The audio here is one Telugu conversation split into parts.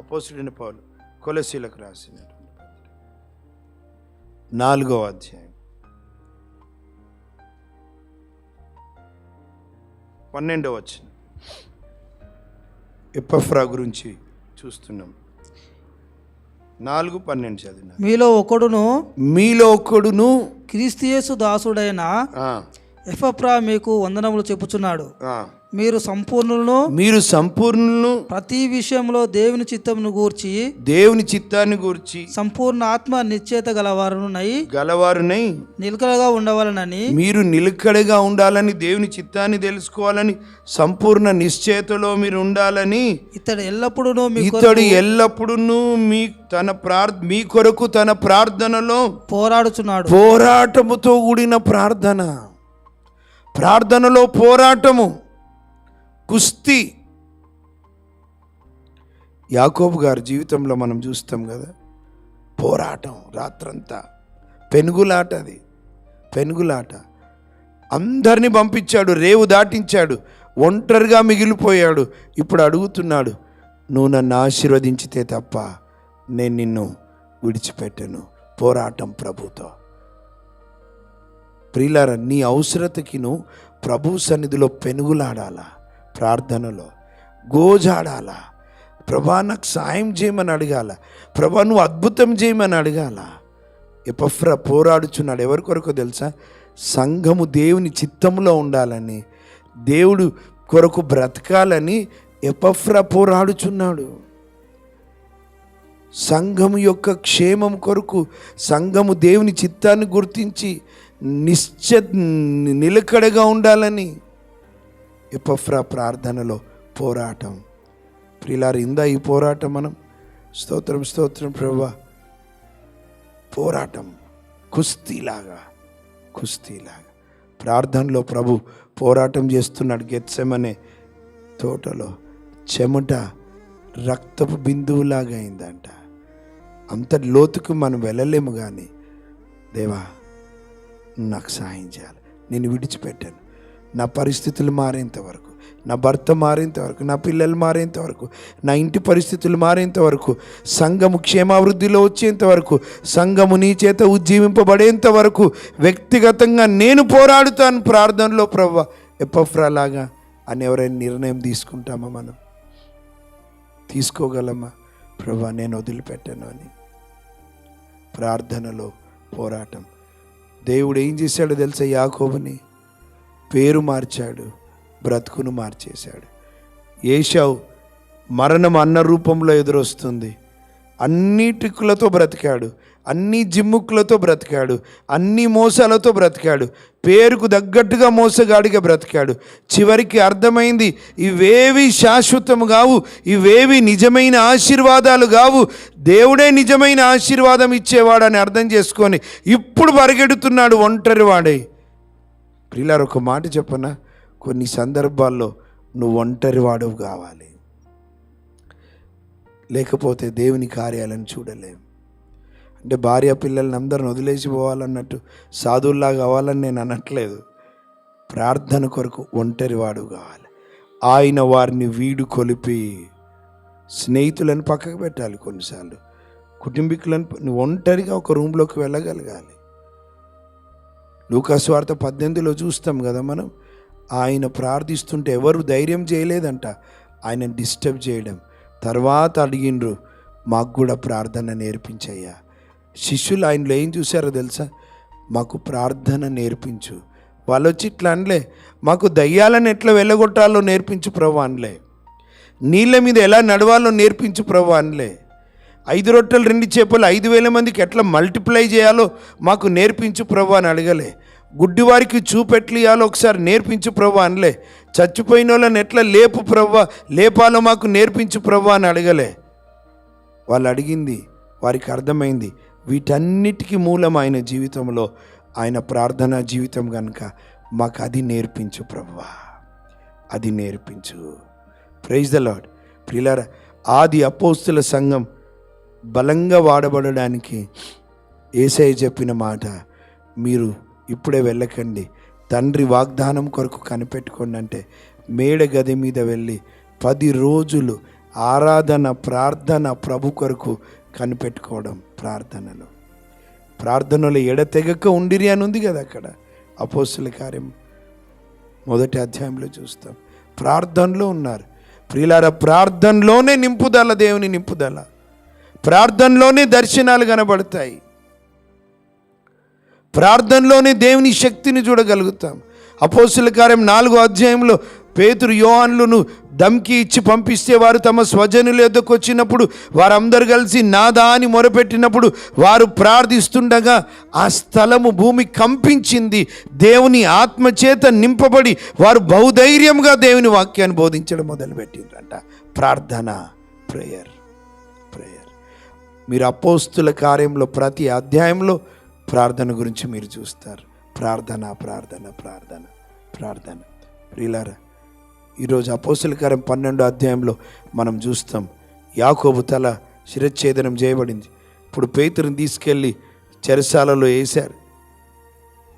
అపోసుడిని పౌలు కొలసీలకు రాసినటువంటి పత్రిక. నాలుగవ అధ్యాయం. పన్నెండవ వచ్చిన ఎప్పఫ్రా గురించి చూస్తున్నాం. నాలుగు పన్నెండు చదివిన. మీలో ఒకడును మీలో ఒక్కడును క్రీస్తుయేసు దాసుడైన ఎఫప్రా మీకు వందనములు చెప్పుచున్నాడు. మీరు సంపూర్ణులను మీరు సంపూర్ణులను ప్రతి విషయంలో దేవుని చిత్తమును గూర్చి దేవుని చిత్తాన్ని గురించి సంపూర్ణ ఆత్మ నిశ్చేత గలవారునై గలవారునై నిలకడగా ఉండవాలనని మీరు నిలకడగా ఉండాలని దేవుని చిత్తాన్ని తెలుసుకోవాలని సంపూర్ణ నిశ్చయతలో మీరు ఉండాలని ఇతడు ఎల్లప్పుడూ మీ ఇతడు ఎల్లప్పుడూ మీ తన ప్రార్ మీ కొరకు తన ప్రార్థనలో పోరాడుచున్నాడు. పోరాటముతో కూడిన ప్రార్థన. ప్రార్థనలో పోరాటము. కుస్తీ. యాకోబు గారి జీవితంలో మనం చూస్తాం కదా పోరాటం రాత్రంతా. పెనుగులాట అది పెనుగులాట. అందరినీ పంపించాడు రేవు దాటించాడు ఒంటరిగా మిగిలిపోయాడు. ఇప్పుడు అడుగుతున్నాడు నువ్వు నన్ను ఆశీర్వదించితే తప్ప నేను నిన్ను విడిచిపెట్టను పోరాటం ప్రభుతో. ప్రియులారా నీ అవసరతకి నువ్వు ప్రభు సన్నిధిలో పెనుగులాడాలా? ప్రార్థనలో గోజాడాలా? ప్రభా నాకు సాయం చేయమని అడగాల? ప్రభా నువ్వు అద్భుతం చేయమని అడగాల? ఎపఫ్ర పోరాడుచున్నాడు. ఎవరి కొరకు తెలుసా? సంఘము దేవుని చిత్తంలో ఉండాలని దేవుడు కొరకు బ్రతకాలని ఎపఫ్ర పోరాడుచున్నాడు. సంఘము యొక్క క్షేమం కొరకు సంఘము దేవుని చిత్తాన్ని గుర్తించి నిశ్చ నిలకడగా ఉండాలని ఎపఫ్రా ప్రార్థనలో పోరాటం. ప్రిలారు ఇందా ఈ పోరాటం మనం? స్తోత్రం స్తోత్రం ప్రభా. పోరాటం. కుస్తీలాగా కుస్తీలాగా. ప్రార్థనలో ప్రభు పోరాటం చేస్తున్నాడు గెత్సెమనే తోటలో. చెమట రక్తపు బిందువులాగా అయిందంట. అంత లోతుకు మనం వెళ్ళలేము కానీ దేవా నాకు సహాయం చేయాలి. నేను విడిచిపెట్టాను. నా పరిస్థితులు మారేంత వరకు నా భర్త మారేంత వరకు నా పిల్లలు మారేంత వరకు నా ఇంటి పరిస్థితులు మారేంత వరకు సంఘము క్షేమాభివృద్ధిలో వచ్చేంత వరకు సంఘము నీ చేత ఉజ్జీవింపబడేంత వరకు వ్యక్తిగతంగా నేను పోరాడుతాను ప్రార్థనలో ప్రవ్వ ఎప్పఫ్రాలాగా అని ఎవరైనా నిర్ణయం తీసుకుంటామా మనం? తీసుకోగలమా? ప్రభా నేను వదిలిపెట్టాను అని. ప్రార్థనలో పోరాటం. దేవుడు ఏం చేశాడో తెలుసా యాకోబుని? పేరు మార్చాడు బ్రతుకును మార్చేశాడు. ఏషావు మరణం అన్న రూపంలో ఎదురొస్తుంది. అన్ని టిక్కులతో బ్రతికాడు అన్ని జిమ్ముక్కులతో బ్రతికాడు అన్ని మోసాలతో బ్రతికాడు పేరుకు తగ్గట్టుగా మోసగాడిగా బ్రతికాడు. చివరికి అర్థమైంది ఇవేవి శాశ్వతము కావు ఇవేవి నిజమైన ఆశీర్వాదాలు కావు. దేవుడే నిజమైన ఆశీర్వాదం ఇచ్చేవాడని అర్థం చేసుకొని ఇప్పుడు పరిగెడుతున్నాడు ఒంటరి ప్రియులారు ఒక మాట చెప్పన? కొన్ని సందర్భాల్లో నువ్వు ఒంటరి వాడవు కావాలి. లేకపోతే దేవుని కార్యాలను చూడలేము అంటే భార్య పిల్లల్ని అందరిని వదిలేసి పోవాలన్నట్టు సాధువుల్లాగా అవ్వాలని నేను అనట్లేదు. ప్రార్థన కొరకు ఒంటరి వాడు కావాలి. ఆయన వారిని వీడు కొలిపి స్నేహితులను పక్కకు పెట్టాలి కొన్నిసార్లు. కుటుంబీకులను నువ్వు ఒంటరిగా ఒక రూమ్లోకి వెళ్ళగలగాలి. లూకాసు వార్త పద్దెనిమిదిలో చూస్తాం కదా మనం? ఆయన ప్రార్థిస్తుంటే ఎవరు ధైర్యం చేయలేదంట. ఆయన డిస్టర్బ్ చేయడం. తర్వాత అడిగిండ్రు మాకు కూడా ప్రార్థన నేర్పించయ్యా. శిష్యులు ఆయనలో ఏం చూశారో తెలుసా? మాకు ప్రార్థన నేర్పించు. వాళ్ళు వచ్చి ఇట్లా అనలే మాకు దయ్యాలను ఎట్లా వెళ్ళగొట్టాలో నేర్పించు ప్రభు అనలే. నీళ్ళ మీద ఎలా నడవాలో నేర్పించు ప్రభు అనలే. ఐదు రొట్టెలు రెండు చేపలు ఐదు వేల మందికి ఎట్లా మల్టిప్లై చేయాలో మాకు నేర్పించు ప్రభు అని అడగలే. గుడ్డివారికి చూపెట్లియాలో ఒకసారి నేర్పించు ప్రభు అనలే. చచ్చిపోయిన వాళ్ళని ఎట్లా లేపు ప్రభు లేపాలో మాకు నేర్పించు ప్రభు అని అడగలే. వాళ్ళు అడిగింది వారికి అర్థమైంది వీటన్నిటికీ మూలం ఆయన జీవితంలో ఆయన ప్రార్థనా జీవితం కనుక మాకు అది నేర్పించు ప్రభా. అది నేర్పించు. ప్రైజ్ ద లాడ్ ప్రియులారా ఆది అపోస్తుల సంఘం బలంగా వాడబడడానికి ఏసై చెప్పిన మాట మీరు ఇప్పుడే వెళ్ళకండి. తండ్రి వాగ్దానం కొరకు కనిపెట్టుకోండి అంటే మేడ గది మీద వెళ్ళి పది రోజులు ఆరాధన ప్రార్థన ప్రభు కొరకు కనిపెట్టుకోవడం ప్రార్థనలో. ప్రార్థనలో ఎడతెగక ఉండిరి అని ఉంది కదా అక్కడ. అపోస్తుల కార్యం మొదటి అధ్యాయంలో చూస్తాం. ప్రార్థనలో ఉన్నారు. ప్రియులార ప్రార్థనలోనే నింపుదల దేవుని నింపుదల. ప్రార్థనలోనే దర్శనాలు కనబడతాయి. ప్రార్థనలోనే దేవుని శక్తిని చూడగలుగుతాం. అపోసుల కార్యం నాలుగో అధ్యాయంలో పేతురు యోహాన్లను దమ్కి ఇచ్చి పంపిస్తే వారు తమ స్వజనుల యొద్దకు వచ్చినప్పుడు వారందరూ కలిసి నాదా అని మొరపెట్టినప్పుడు వారు ప్రార్థిస్తుండగా ఆ స్థలము భూమి కంపించింది. దేవుని ఆత్మచేత నింపబడి వారు బహుధైర్యంగా దేవుని వాక్యాన్ని బోధించడం మొదలుపెట్టిండ్రంట. ప్రార్థన ప్రేయర్. మీరు అపోస్తుల కార్యంలో ప్రతి అధ్యాయంలో ప్రార్థన గురించి మీరు చూస్తారు. ప్రార్థన ప్రార్థన ప్రార్థన ప్రార్థన. ప్రియులారా ఈరోజు అపోస్తుల కార్యం పన్నెండో అధ్యాయంలో మనం చూస్తాం. యాకోబు తల శిరచ్ఛేదనం చేయబడింది. ఇప్పుడు పేతురుని తీసుకెళ్ళి చెరసాలలో వేశారు.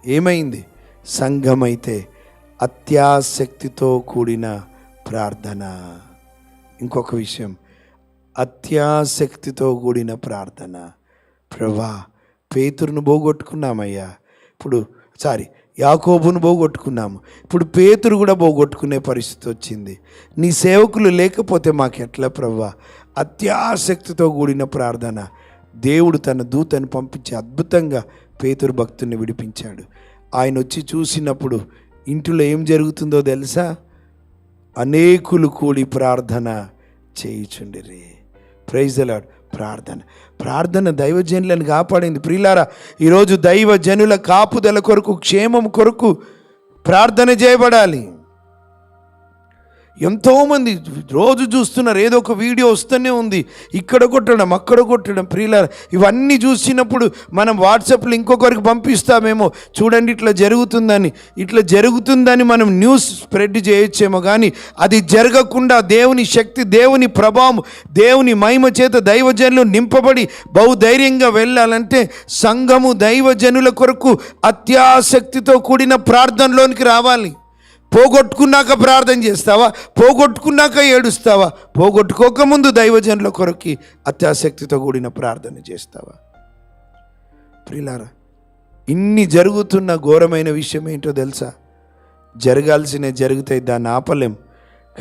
ఏమైంది? సంఘమైతే అత్యాసక్తితో కూడిన ప్రార్థన. ఇంకొక విషయం అత్యాసక్తితో కూడిన ప్రార్థన. ప్రభా పేతురును పోగొట్టుకున్నామయ్యా. ఇప్పుడు సారీ యాకోబును పోగొట్టుకున్నాము. ఇప్పుడు పేతురు కూడా పోగొట్టుకునే పరిస్థితి వచ్చింది. నీ సేవకులు లేకపోతే మాకెట్లా ప్రభా? అత్యాసక్తితో కూడిన ప్రార్థన. దేవుడు తన దూతను పంపించి అద్భుతంగా పేతురు భక్తుని విడిపించాడు. ఆయన వచ్చి చూసినప్పుడు ఇంటిలో ఏం జరుగుతుందో తెలుసా? అనేకులు కూడి ప్రార్థన చేయుచుండిరే. ప్రైజ్ అలాడ్ ప్రార్థన. ప్రార్థన దైవజనులను కాపాడింది. ప్రియులారా ఈరోజు దైవజనుల కాపుదల కొరకు క్షేమం కొరకు ప్రార్థన చేయబడాలి. ఎంతోమంది రోజు చూస్తున్నారు ఏదో ఒక వీడియో వస్తూనే ఉంది. ఇక్కడ కొట్టడం అక్కడ కొట్టడం ప్రియుల ఇవన్నీ చూసినప్పుడు మనం వాట్సాప్లో ఇంకొకరికి పంపిస్తామేమో చూడండి ఇట్లా జరుగుతుందని. ఇట్లా జరుగుతుందని మనం న్యూస్ స్ప్రెడ్ చేయొచ్చేమో కానీ అది జరగకుండా దేవుని శక్తి దేవుని ప్రభావం దేవుని మహిమ చేత దైవజనులు నింపబడి బహుధైర్యంగా వెళ్ళాలంటే సంఘము దైవజనుల కొరకు అత్యాసక్తితో కూడిన ప్రార్థనలోనికి రావాలి. పోగొట్టుకున్నాక ప్రార్థన చేస్తావా? పోగొట్టుకున్నాక ఏడుస్తావా? పోగొట్టుకోకముందు దైవజనుల కొరకి అత్యాసక్తితో కూడిన ప్రార్థన చేస్తావా? ప్రిలారా ఇన్ని జరుగుతున్న ఘోరమైన విషయం ఏంటో తెలుసా? జరగాల్సిన జరుగుతాయి దాన్ని ఆపలేం.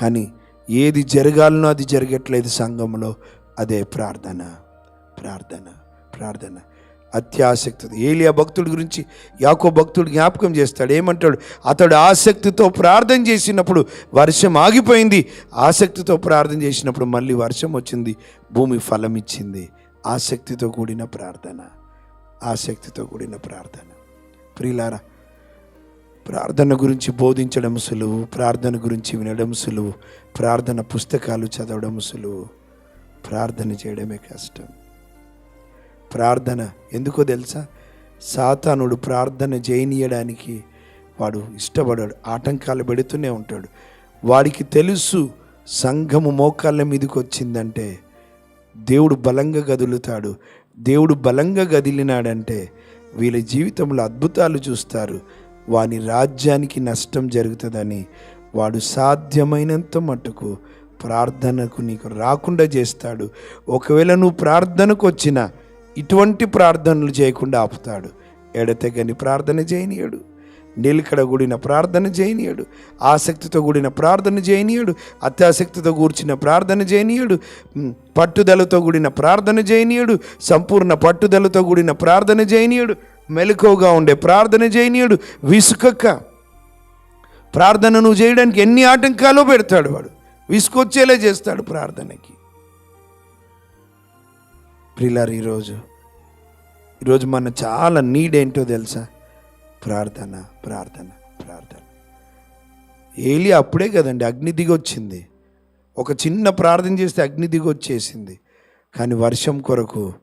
కానీ ఏది జరగాలనో అది జరగట్లేదు సంఘంలో అదే ప్రార్థన ప్రార్థన ప్రార్థన. అత్యాసక్తి ఏలియా భక్తుడి గురించి యాకో భక్తుడు జ్ఞాపకం చేస్తాడు. ఏమంటాడు? అతడు ఆసక్తితో ప్రార్థన చేసినప్పుడు వర్షం ఆగిపోయింది. ఆసక్తితో ప్రార్థన చేసినప్పుడు మళ్ళీ వర్షం వచ్చింది. భూమి ఫలం ఇచ్చింది ఆసక్తితో కూడిన ప్రార్థన. ఆసక్తితో కూడిన ప్రార్థన. ప్రియులారా ప్రార్థన గురించి బోధించడం సులువు ప్రార్థన గురించి వినడం సులువు ప్రార్థన పుస్తకాలు చదవడం సులువు ప్రార్థన చేయడమే కష్టం. ప్రార్థన. ఎందుకో తెలుసా? సాతానుడు ప్రార్థన చేయనీయడానికి వాడు ఇష్టపడాడు. ఆటంకాలు పెడుతూనే ఉంటాడు. వాడికి తెలుసు సంఘము మోకాళ్ళ మీదకి వచ్చిందంటే దేవుడు బలంగా కదులుతాడు దేవుడు బలంగా కదిలినాడంటే వీళ్ళ జీవితంలో అద్భుతాలు చూస్తారు. వాని రాజ్యానికి నష్టం జరుగుతుందని వాడు సాధ్యమైనంత మట్టుకు ప్రార్థనకు నీకు రాకుండా చేస్తాడు. ఒకవేళ నువ్వు ప్రార్థనకు వచ్చినా ఇటువంటి ప్రార్థనలు చేయకుండా ఆపుతాడు. ఎడతెగని ప్రార్థన చేయనీయడు. నిలకడ కూడిన ప్రార్థన చేయనీయడు. ఆసక్తితో కూడిన ప్రార్థన చేయనీయడు. అత్యాసక్తితో కూర్చిన ప్రార్థన చేయనీయడు. పట్టుదలతో కూడిన ప్రార్థన చేయనీయడు. సంపూర్ణ పట్టుదలతో కూడిన ప్రార్థన చేయనీయడు. మెలకువగా ఉండే ప్రార్థన చేయనీయడు. విసుకక్క. ప్రార్థన నువ్వు చేయడానికి ఎన్ని ఆటంకాలు పెడతాడు వాడు. విసుకొచ్చేలా చేస్తాడు ప్రార్థనకి. ప్రిలార్ ఈరోజు. ఈరోజు మన చాలా నీడ్ ఏంటో తెలుసా? ప్రార్థన ప్రార్థన ప్రార్థన. ఏలి అప్పుడే కదండి అగ్ని దిగొచ్చింది. ఒక చిన్న ప్రార్థన చేస్తే అగ్ని దిగొచ్చేసింది. కానీ వర్షం కొరకు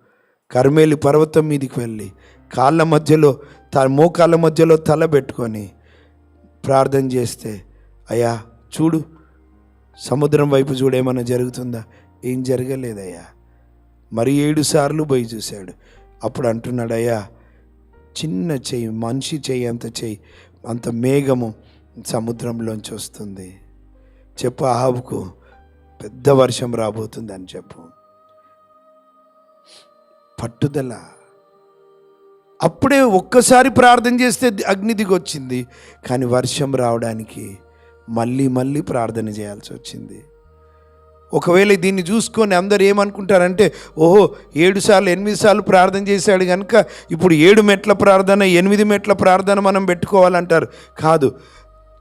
కర్మేలి పర్వతం మీదకి వెళ్ళి కాళ్ళ మధ్యలో త మోకాళ్ళ మధ్యలో తల పెట్టుకొని ప్రార్థన చేస్తే అయ్యా చూడు సముద్రం వైపు చూడేమన్నా జరుగుతుందా? ఏం జరగలేదయ్యా. మరి ఏడు సార్లు పోయి చూశాడు. అప్పుడు అంటున్నాడయ్యా చిన్న చెయ్యి మనిషి చెయ్యి అంత చెయ్యి అంత మేఘము సముద్రంలోంచి వస్తుంది. చెప్పు ఆహాబుకు పెద్ద వర్షం రాబోతుంది అని చెప్పు. పట్టుదల. అప్పుడే ఒక్కసారి ప్రార్థన చేస్తే అగ్ని దిగొచ్చింది కానీ వర్షం రావడానికి మళ్ళీ మళ్ళీ ప్రార్థన చేయాల్సి వచ్చింది. ఒకవేళ దీన్ని చూసుకొని అందరు ఏమనుకుంటారంటే ఓహో ఏడు సార్లు ఎనిమిది సార్లు ప్రార్థన చేశాడు కనుక ఇప్పుడు ఏడు మెట్ల ప్రార్థన ఎనిమిది మెట్ల ప్రార్థన మనం పెట్టుకోవాలంటారు. కాదు.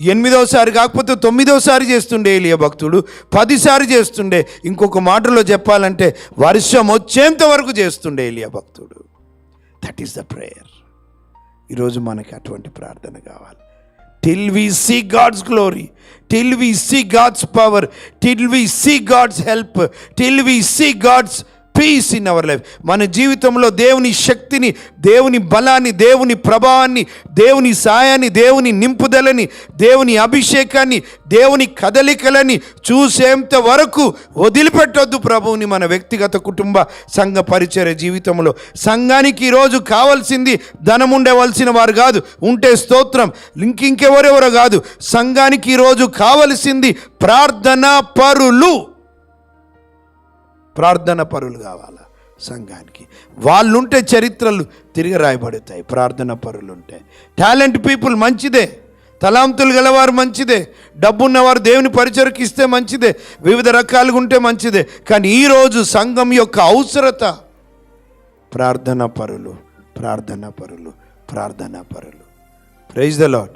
ఎనిమిదోసారి కాకపోతే తొమ్మిదోసారి చేస్తుండే ఏలియా భక్తుడు పదిసారి చేస్తుండే. ఇంకొక మాటలో చెప్పాలంటే వర్షం వచ్చేంత వరకు చేస్తుండే ఏలియా భక్తుడు. దట్ ఈస్ ద ప్రేయర్ ఈరోజు మనకి అటువంటి ప్రార్థన కావాలి. till we see God's glory, till we see God's power, till we see God's help, till we see God's peace in our life మన జీవితంలో దేవుని శక్తిని దేవుని బలాన్ని దేవుని ప్రభావాన్ని దేవుని సాయాన్ని దేవుని నింపుదలని దేవుని అభిషేకాన్ని దేవుని కదలికలని చూసేంత వరకు వదిలిపెట్టొద్దు ప్రభువుని మన వ్యక్తిగత కుటుంబ సంఘ పరిచయ జీవితంలో. సంఘానికి ఈరోజు కావాల్సింది ధనం ఉండవలసిన వారు కాదు ఉంటే స్తోత్రం. ఇంకెవరెవరో కాదు. సంఘానికి ఈరోజు కావలసింది ప్రార్థన పరులు. ప్రార్థన పరులు కావాలా సంఘానికి? వాళ్ళుంటే చరిత్రలు తిరిగి రాయబడతాయి ప్రార్థన పరులు ఉంటే టాలెంట్ పీపుల్ మంచిదే తలాంతులు గలవారు మంచిదే డబ్బున్నవారు దేవుని పరిచయకి ఇస్తే మంచిదే వివిధ రకాలుగా ఉంటే మంచిదే కానీ ఈరోజు సంఘం యొక్క అవసరత ప్రార్థన పరులు ప్రార్థన పరులు ప్రార్థన పరులు. Praise the lord